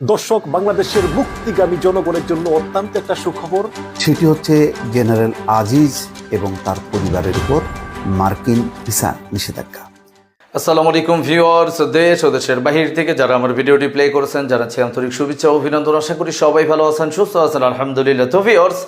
দর্শক বাংলাদেশের মুক্তিগামী জনগণের জন্য অত্যন্ত একটা সুখবর। সেটি হচ্ছে জেনারেল আজিজ এবং তার পরিবারের উপর মার্কিন ভিসা নিষেধাজ্ঞা। আসসালামু আলাইকুম ভিউয়ার্স দেশ ও দেশের বাহির থেকে যারা আমার ভিডিওটি প্লে করেছেন যারা আন্তরিক শুভেচ্ছা ও অভিনন্দন আশা করি সবাই ভালো আছেন সুস্থ আছেন আলহামদুলিল্লাহ। তো ভিউয়ার্স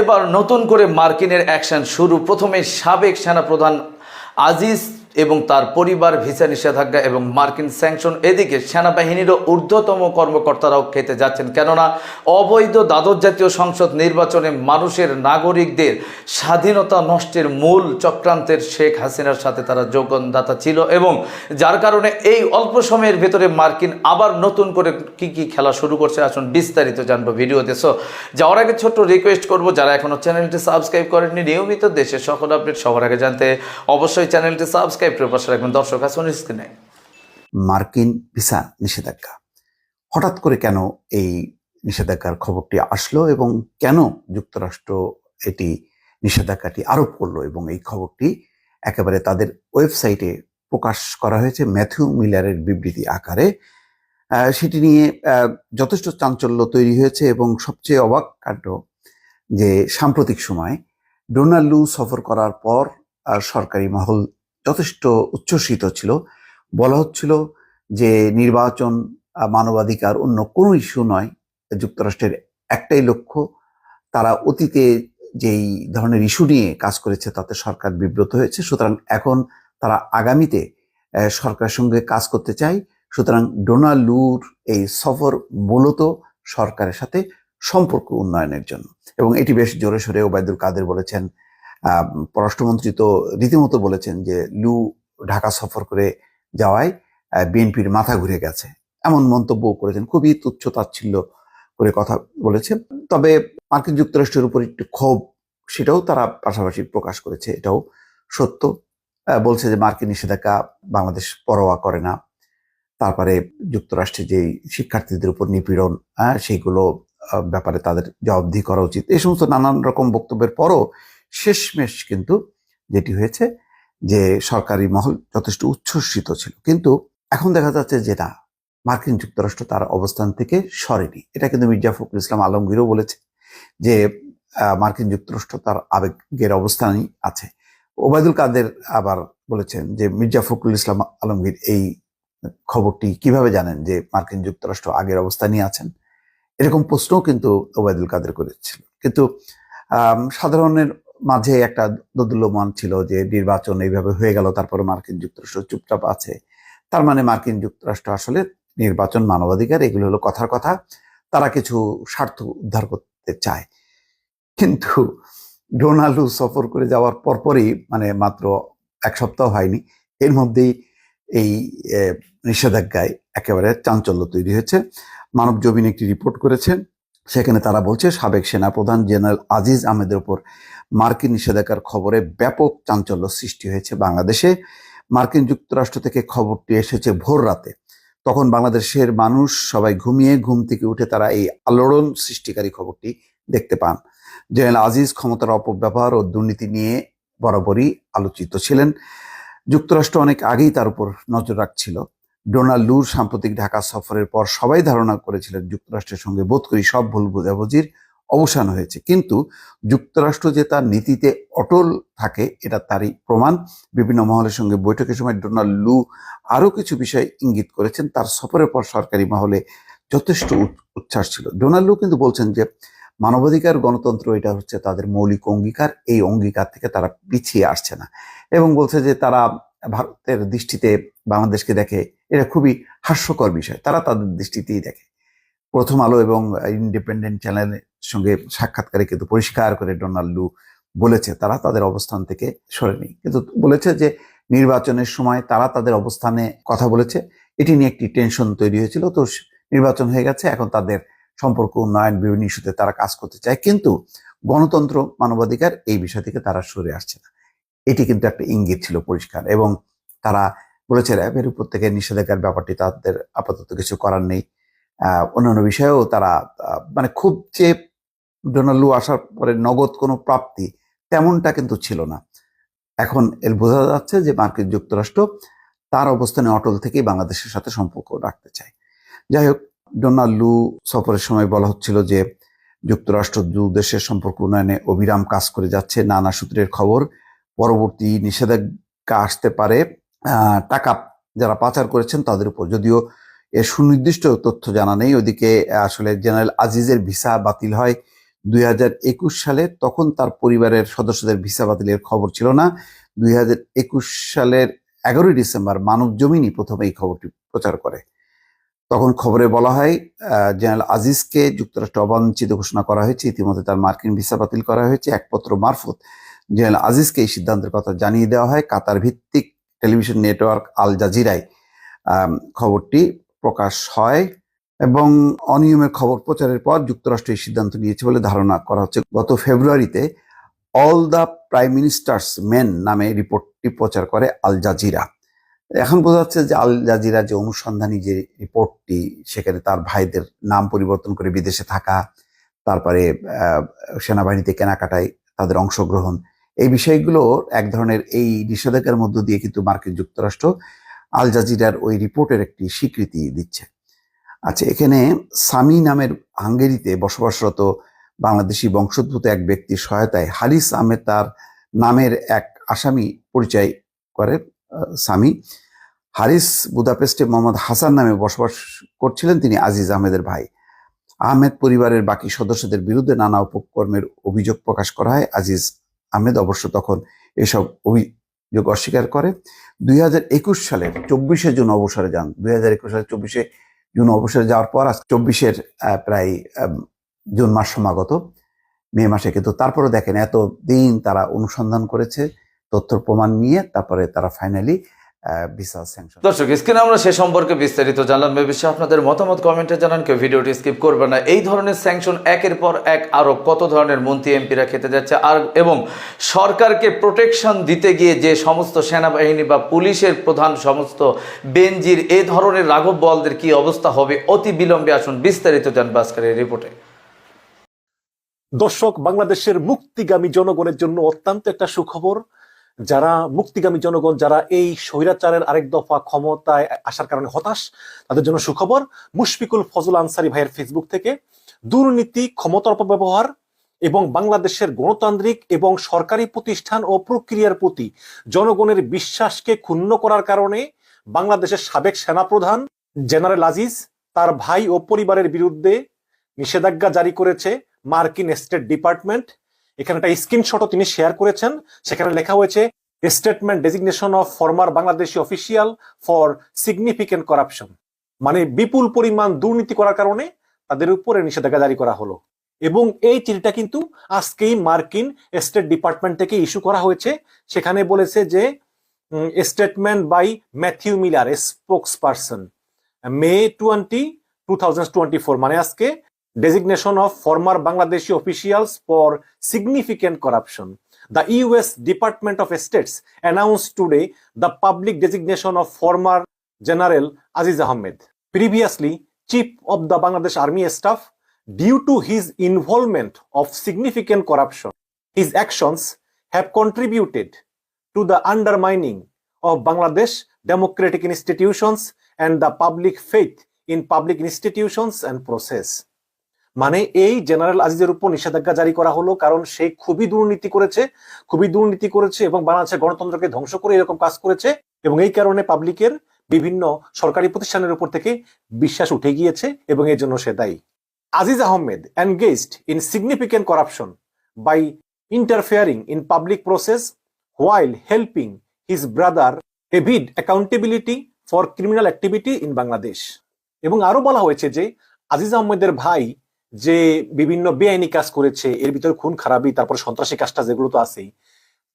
এবার নতুন করে মার্কিনের অ্যাকশন শুরু। প্রথমে সাবেক সেনাপ্রধান আজিজ এবং তার পরিবার, ভিসা নিষেধাজ্ঞা এবং মার্কিন স্যাংশন এদিকে সেনাবাহিনীরও ঊর্ধ্বতম কর্মকর্তারাও খেতে যাচ্ছেন। কেননা, অবৈধ দ্বাদশ জাতীয় সংসদ নির্বাচনে মানুষের নাগরিকদের স্বাধীনতা নষ্টের মূল চক্রান্তের শেখ হাসিনার সাথে তারা যোগদাতা ছিল এবং যার কারণে এই অল্প সময়ের ভেতরে মার্কিন আবার নতুন করে কি কি খেলা শুরু করছে, আসুন বিস্তারিত জানব ভিডিওতে। সো যাওয়ার আগে ছোট্ট রিকোয়েস্ট করব, যারা এখনও চ্যানেলটি সাবস্ক্রাইব করেননি, নিয়মিত দেশের সকল আপডেট সবার আগে জানতে অবশ্যই চ্যানেলটি সাবস্ক্রাইব করে পাশে রাখবেন, দর্শক আসুন স্ক্রিনে মার্কিন ভিসা নিষেধাজ্ঞা। হঠাৎ করে কেন এই নিষেধাজ্ঞার খবরটি আসলো এবং কেন যুক্তরাষ্ট্র এটি নিষেধাজ্ঞাটি আরোপ করল এবং এই খবরটি একেবারে তাদের ওয়েবসাইটে প্রকাশ করা হয়েছে ম্যাথিউ মিলারের বিবৃতি আকারে। সেটি নিয়ে যথেষ্ট চাঞ্চল্য তৈরি হয়েছে এবং সবচেয়ে অবাক কাণ্ড যে সাম্প্রতিক সময় ডোনাল্ড লু সফর করার পর সরকারি মহল যথেষ্ট উচ্ছ্বসিত ছিল। বলা হচ্ছিল যে নির্বাচন মানবাধিকার অন্য কোনো ইস্যু নয়। যুক্তরাষ্ট্রের একটাই লক্ষ্য, তারা অতীতে যেই ধরনের ইস্যু নিয়ে কাজ করেছে, তাতে সরকার বিব্রত হয়েছে। সুতরাং এখন তারা আগামীতে সরকারের সঙ্গে কাজ করতে চায়। সুতরাং ডোনাল্ড লুর এই সফর মূলত সরকারের সাথে সম্পর্ক উন্নয়নের জন্য। এবং এটি বেশ জোরে সোরে ওবায়দুল কাদের বলেছেন পররাষ্ট্রমন্ত্রী তো রীতিমতো বলেছেন যে লু ঢাকা সফর করে যাওয়ায় বিএনপির মাথা ঘুরে গেছে। এমন মন্তব্য করেছেন, খুবই তুচ্ছ তাচ্ছিল্য করে কথা বলেছে তবে মার্কিন যুক্তরাষ্ট্রের উপর একটু ক্ষোভ, সেটাও তারা পাশাপাশি প্রকাশ করেছে, এটাও সত্য। বলছে যে মার্কিন নিষেধাজ্ঞা বাংলাদেশ পরোয়া করে না। তারপরে যুক্তরাষ্ট্রে যে শিক্ষার্থীদের উপর নিপীড়ন সেইগুলো ব্যাপারে তাদের জবাবদিহি করা উচিত। এই সমস্ত নানান রকম বক্তব্যের পরও শেষমেশ কিন্তু যেটি হয়েছে যে সরকারি মহল যথেষ্ট উচ্ছ্বসিত ছিল। কিন্তু এখন দেখা যাচ্ছে যে না, মার্কিন যুক্তরাষ্ট্র তার অবস্থান থেকে সরেনি। এটা কিন্তু মির্জা ফখরুল ইসলাম আলমগীরও বলেছে যে মার্কিন যুক্তরাষ্ট্র তার আবেগের অবস্থানই আছে। ওবায়দুল কাদের আবার বলেছেন যে, মির্জা ফখরুল ইসলাম আলমগীর এই খবরটি কীভাবে জানেন যে, মার্কিন যুক্তরাষ্ট্র আগের অবস্থানই আছেন? এরকম প্রশ্নও কিন্তু ওবায়দুল কাদের করেছিল। কিন্তু সাধারণের মাঝে একটা দোদুল্যমান ছিল যে নির্বাচন এইভাবে হয়ে গেল, তারপরে মার্কিন যুক্তরাষ্ট্র চুপচাপ আছে। তার মানে মার্কিন যুক্তরাষ্ট্র আসলে নির্বাচন মানবাধিকার, এগুলো হলো কথার কথা। তারা কিছু স্বার্থ উদ্ধার করতে চায়। কিন্তু ডোনাল্ডু সফর করে যাওয়ার পরপরই মানে মাত্র এক সপ্তাহ হয়নি, এর মধ্যেই এই নিষেধাজ্ঞায় একেবারে চাঞ্চল্য তৈরি হয়েছে। মানব জমিন একটি রিপোর্ট করেছে, সেখানে তারা বলছে সাবেক সেনাপ্রধান জেনারেল আজিজ আহমেদের উপর মার্কিন নিষেধাজ্ঞার খবরে ব্যাপক চাঞ্চল্য সৃষ্টি হয়েছে বাংলাদেশে। মার্কিন যুক্তরাষ্ট্র থেকে খবরটি এসেছে ভোর রাতে। তখন বাংলাদেশের মানুষ সবাই ঘুমিয়ে ঘুম থেকে উঠে তারা এই আলোড়ন সৃষ্টিকারী খবরটি দেখতে পান। জেনারেল আজিজ ক্ষমতার অপব্যবহার ও দুর্নীতি নিয়ে বরাবরই আলোচিত ছিলেন। যুক্তরাষ্ট্র অনেক আগেই তার উপর নজর রাখছিল। ডোনাল্ড লুর সাম্প্রতিক ঢাকা সফরের পর সবাই ধারণা করেছিলেন যুক্তরাষ্ট্রের সঙ্গে বোধ করি সব ভুল বোঝাবুঝির অবসান হয়েছে। কিন্তু যুক্তরাষ্ট্র যে তার নীতিতে অটল থাকে, এটা তারই প্রমাণ। বিভিন্ন মহলের সঙ্গে বৈঠকের সময় ডোনাল্ড লু আরও কিছু বিষয় ইঙ্গিত করেছেন। তার সফরের পর সরকারি মহলে যথেষ্ট উচ্ছ্বাস ছিল। ডোনাল্ড লু কিন্তু বলছেন যে, মানবাধিকার, গণতন্ত্র এটা হচ্ছে তাদের মৌলিক অঙ্গীকার। এই অঙ্গীকার থেকে তারা পিছিয়ে আসছে না। এবং বলছে যে, তারা ভারতের দৃষ্টিতে বাংলাদেশকে দেখে এটা খুবই হাস্যকর বিষয়। তারা তাদের দৃষ্টিতেই দেখে। প্রথম আলো এবং ইন্ডিপেন্ডেন্ট চ্যানেলের সঙ্গে সাক্ষাৎকারে কিন্তু পরিষ্কার করে ডোনাল্ড লু বলেছে, তারা তাদের অবস্থান থেকে সরেনি। কিন্তু বলেছে যে নির্বাচনের সময় তারা তাদের অবস্থানে কথা বলেছে। এটি নিয়ে একটি টেনশন তৈরি হয়েছিল। তো নির্বাচন হয়ে গেছে, এখন তাদের সম্পর্ক উন্নয়ন বিভিন্ন ইস্যুতে তারা কাজ করতে চায়। কিন্তু গণতন্ত্র মানবাধিকার এই বিষয় থেকে তারা সরে আসছে না। এটি কিন্তু একটা ইঙ্গিত ছিল পরিষ্কার এবং তারা বলেছে, র্যাবের উপর থেকে নিষেধাজ্ঞার ব্যাপারটি তাদের আপাতত কিছু করার নেই। অন্যান্য বিষয়েও তারা মানে খুব যে ডোনাল্ড লু আসার পরে নগদ কোনো প্রাপ্তি তেমনটা কিন্তু ছিল না। এখন এর বোঝা যাচ্ছে যে মার্কিন যুক্তরাষ্ট্র তার অবস্থানে অটল থেকেই বাংলাদেশের সাথে সম্পর্ক রাখতে চায়। যাই হোক, ডোনাল্ড লু সফরের সময় বলা হচ্ছিল যে যুক্তরাষ্ট্র দু দেশের সম্পর্ক উন্নয়নে অবিরাম কাজ করে যাচ্ছে। নানা সূত্রের খবর, পরবর্তী নিষেধাজ্ঞা আসতে পারে। টাকা যারা পাচার করেছেন তাদের উপর, যদিও এর সুনির্দিষ্ট তথ্য জানা নেই। ওদিকে আসলে জেনারেল আজিজের ভিসা বাতিল হয় দুই হাজার একুশ সালে। তখন তার পরিবারের সদস্যদের ভিসা বাতিলের খবর ছিল না। দুই হাজার একুশ সালের এগারোই ডিসেম্বর মানব জমিনই প্রথমে এই খবরটি প্রচার করে। তখন খবরে বলা হয় জেনারেল আজিজকে যুক্তরাষ্ট্র অবাঞ্ছিত ঘোষণা করা হয়েছে। ইতিমধ্যে তার মার্কিন ভিসা বাতিল করা হয়েছে। একপত্র মারফত জেনারেল আজিজকে এই সিদ্ধান্তের কথা জানিয়ে দেওয়া হয়। কাতার ভিত্তিক টেলিভিশন নেটওয়ার্ক আল জাজিরায় খবরটি প্রকাশ হয় এবং অনিয়মের খবর প্রচারের পর যুক্তরাষ্ট্র এই সিদ্ধান্ত নিয়েছে বলে ধারণা করা হচ্ছে। গত ফেব্রুয়ারিতে all the prime minister's men নামে রিপোর্টটি প্রচার করে আল জাজিরা। এখন বোঝা যাচ্ছে যে আল জাজিরা যে অনুসন্ধানী যে রিপোর্টটি, সেখানে তার ভাইদের নাম পরিবর্তন করে বিদেশে থাকা, তারপরে সেনাবাহিনীতে কেনাকাটায় তাদের অংশগ্রহণ, এই বিষয়গুলো এক ধরনের এই নিষেধাজ্ঞার মধ্য দিয়ে কিন্তু মার্কিন যুক্তরাষ্ট্র আল জাজিরার ওই রিপোর্টের একটি স্বীকৃতি দিচ্ছে। আচ্ছা এখানে সামি নামের হাঙ্গেরিতে বসবাসরত বাংলাদেশি বংশোদ্ভূত এক ব্যক্তির সহায়তায় হারিস আহমেদ তার নামের এক আসামি পরিচয় করে সামি। হারিস বুদাপেস্টে মোহাম্মদ হাসান নামে বসবাস করছিলেন তিনি আজিজ আহমেদের ভাই। আহমেদ পরিবারের বাকি সদস্যদের বিরুদ্ধে নানা উপকর্মের অভিযোগ প্রকাশ করা হয়। আজিজ আহমেদ অবশ্য তখন এসব অভিযোগ অস্বীকার করে। দুই হাজার একুশ সালের চব্বিশে জুন অবসরে যান। দুই হাজার একুশ সালের চব্বিশে জুন অবসরে যাওয়ার পর আজ চব্বিশের প্রায় জুন মাস সমাগত, মে মাসে। কিন্তু তারপরে দেখেন এত দিন তারা অনুসন্ধান করেছে তথ্য প্রমাণ নিয়ে, তারপরে তারা ফাইনালি ভিসা স্যাংশন দর্শক স্ক্রিনে আমরা সে সম্পর্কে বিস্তারিত জানলাম। এ বিষয়ে আপনাদের মতামত কমেন্টে জানান। কেউ ভিডিওটি স্কিপ করবে না। এই ধরনের স্যাংশন একের পর এক আরও কত ধরনের মন্ত্রী এমপিরা খেতে যাচ্ছে? আর এবং সরকারকে প্রোটেকশন দিতে গিয়ে যে সমস্ত সেনাবাহিনী বা পুলিশের প্রধান সমস্ত বেঞ্জির এই ধরনের রাঘব বলদের কি অবস্থা হবে? অতি বিলম্বে আসুন। বিস্তারিত জানব আজকের এই রিপোর্টে দর্শক বাংলাদেশের মুক্তিগামী জনগণের জন্য অত্যন্ত একটা সুখবর। যারা মুক্তিগামী জনগণ, যারা এই স্বৈরাচারের আরেক দফা ক্ষমতায় আসার কারণে হতাশ, তাদের জন্য সুখবর, মুশফিকুল ফজল আনসারি ভাইয়ের ফেসবুক থেকে দুর্নীতি ক্ষমতার অপব্যবহার এবং বাংলাদেশের গণতান্ত্রিক এবং সরকারি প্রতিষ্ঠান ও প্রক্রিয়ার প্রতি জনগণের বিশ্বাসকে ক্ষুণ্ণ করার কারণে বাংলাদেশের সাবেক সেনাপ্রধান জেনারেল আজিজ তার ভাই ও পরিবারের বিরুদ্ধে নিষেধাজ্ঞা জারি করেছে মার্কিন স্টেট ডিপার্টমেন্ট। এখানে একটা স্ক্রিনশটও তিনি শেয়ার করেছেন। সেখানে লেখা হয়েছে statement designation of former Bangladeshi official for significant corruption মানে বিপুল পরিমাণ দুর্নীতি করার কারণে তাদের উপরে নিষেধাজ্ঞা জারি করা হলো। এবং এই চিঠিটা কিন্তু আজকেই মার্কিন স্টেট ডিপার্টমেন্ট থেকে ইস্যু করা হয়েছে। সেখানে বলেছে যে statement by Matthew Miller spokesperson May twenty two মানে আজকে designation of former Bangladeshi officials for significant corruption. The US Department of States announced today the public designation of former General Aziz Ahmed, previously Chief of the Bangladesh Army Staff, due to his involvement of significant corruption. His actions have contributed to the undermining of Bangladesh democratic institutions and the public faith in public institutions and process. মানে এই general আজিজের উপর নিষেধাজ্ঞা জারি করা হলো, কারণ সে খুবই দুর্নীতি করেছে, খুবই দুর্নীতি করেছে এবং বাংলাদেশের গণতন্ত্রকে ধ্বংস করে এরকম কাজ করেছে এবং এই কারণে পাবলিকের বিভিন্ন সরকারি প্রতিষ্ঠানের উপর থেকে বিশ্বাস উঠে গিয়েছে এবং এর জন্য সে দায়ী। Aziz Ahmed engaged in significant corruption by interfering in public process while helping his brother evade accountability for criminal activity in Bangladesh এবং আরও বলা হয়েছে যে, আজিজ আহমেদের ভাই যে বিভিন্ন বেআইনি কাজ করেছে, এর ভিতরে খুন খারাপি, তারপর সন্ত্রাসী কাজটা যেগুলো তো আছেই,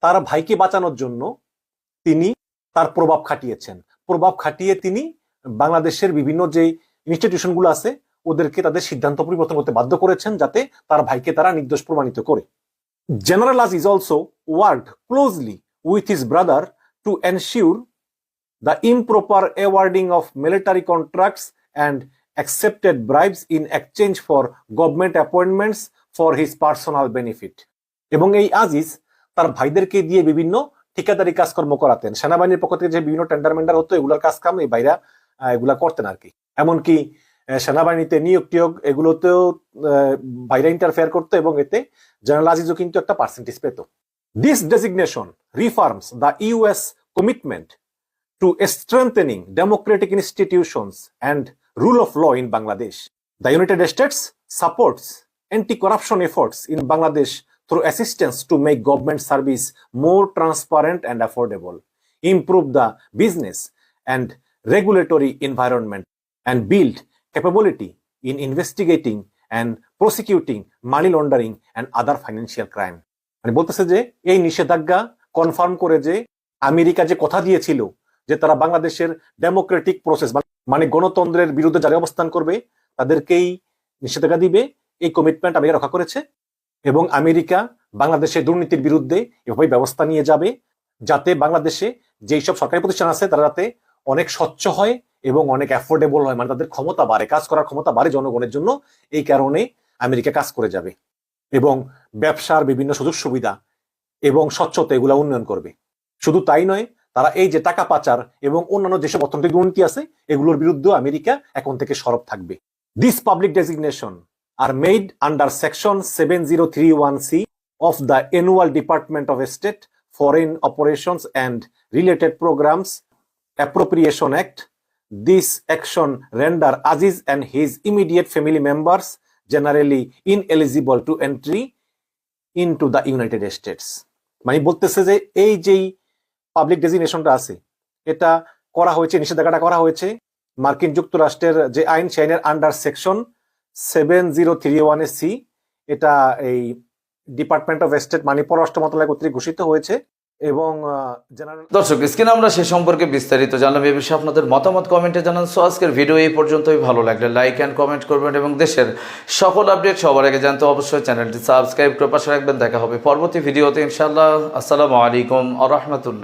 তার ভাইকে বাঁচানোর জন্য তিনি তার প্রভাব খাটিয়েছেন। প্রভাব খাটিয়ে তিনি বাংলাদেশের বিভিন্ন যে ইনস্টিটিউশনগুলো আছে, ওদেরকে তাদের সিদ্ধান্ত পরিবর্তন করতে বাধ্য করেছেন যাতে তার ভাইকে তারা নির্দোষ প্রমাণিত করে। General Aziz also work closely with his brother to ensure the improper awarding of military contracts and accepted bribes in exchange for government appointments for his personal benefit. এবং এই আজিজ তার ভাইদেরকে দিয়ে বিভিন্ন ঠিকাদারি কাজকর্ম করাতেন। সেনাবাহিনীর পক্ষ থেকে যে বিভিন্ন টেন্ডার মেন্ডার হতো, এগুলোর কাজ কাম এই বাইরা এগুলা করতেন আর কি এমনকি সেনাবাহিনীতে নিয়োগ টিয়োগ এগুলোতেও বাইরে ইন্টারফেয়ার করতো এবং এতে জেনারেল আজিজও কিন্তু একটা পার্সেন্টেজ পেত। This designation reaffirms the US commitment to strengthening democratic institutions and rule of law in Bangladesh. The United States supports anti-corruption efforts in Bangladesh through assistance to make government service more transparent and affordable, improve the business and regulatory environment, and build capability in investigating and prosecuting money laundering and other financial crime. মানে বলতেছে যে এই নিষেধাজ্ঞা confirm করে যে America যে কথা দিয়েছিল যে তারা বাংলাদেশের ডেমোক্রেটিক প্রসেস মানে গণতন্ত্রের বিরুদ্ধে যারা অবস্থান করবে, তাদেরকেই নিষেধাজ্ঞা দিবে। এই কমিটমেন্ট আমেরিকা রক্ষা করেছে এবং আমেরিকা বাংলাদেশে দুর্নীতির বিরুদ্ধে এভাবে ব্যবস্থা নিয়ে যাবে যাতে বাংলাদেশে যেই সব সরকারি প্রতিষ্ঠান আছে, তারা যাতে অনেক স্বচ্ছ হয় এবং অনেক অ্যাফোর্ডেবল হয়। মানে তাদের ক্ষমতা বাড়ে, কাজ করার ক্ষমতা বাড়ে জনগণের জন্য। এই কারণে আমেরিকা কাজ করে যাবে এবং ব্যবসার বিভিন্ন সুযোগ সুবিধা এবং স্বচ্ছতা এগুলা উন্নয়ন করবে। শুধু তাই নয় তারা এই যে টাকা পাচার এবং অন্যান্য যেসব অর্থনৈতিক দুর্নীতি আছে, এগুলোর বিরুদ্ধে আমেরিকা এখন থেকে সরব থাকবে। This public designation are made under section seven zero three one C of the annual department of state foreign operations and related programs appropriation act this action render Aziz and his immediate family members generally ineligible to entry into the United States মানে বলতেছে যে এই যেই public ডেজিগনেশনটা আছে। এটা করা হয়েছে, নিষেধাজ্ঞাটা করা হয়েছে মার্কিন যুক্তরাষ্ট্রের যে আইন, সেই আইনের under section seven zero three one C এটা এই ডিপার্টমেন্ট অফ স্টেট মানে পররাষ্ট্র মন্ত্রণালয় কর্তৃক ঘোষিত হয়েছে এবং জেনারেল দর্শক, স্ক্রিনে আমরা সে সম্পর্কে বিস্তারিত জানলাম। এ বিষয়ে আপনাদের মতামত কমেন্টে জানান। সো আজকের ভিডিও এই পর্যন্তই। ভালো লাগলে লাইক অ্যান্ড কমেন্ট করবেন এবং দেশের সকল আপডেট সবার আগে জানতে অবশ্যই চ্যানেলটি সাবস্ক্রাইব করে পাশে রাখবেন। দেখা হবে পরবর্তী ভিডিওতে ইনশাআল্লাহ। আসসালামু আলাইকুম আ রহমতুল্লাহ।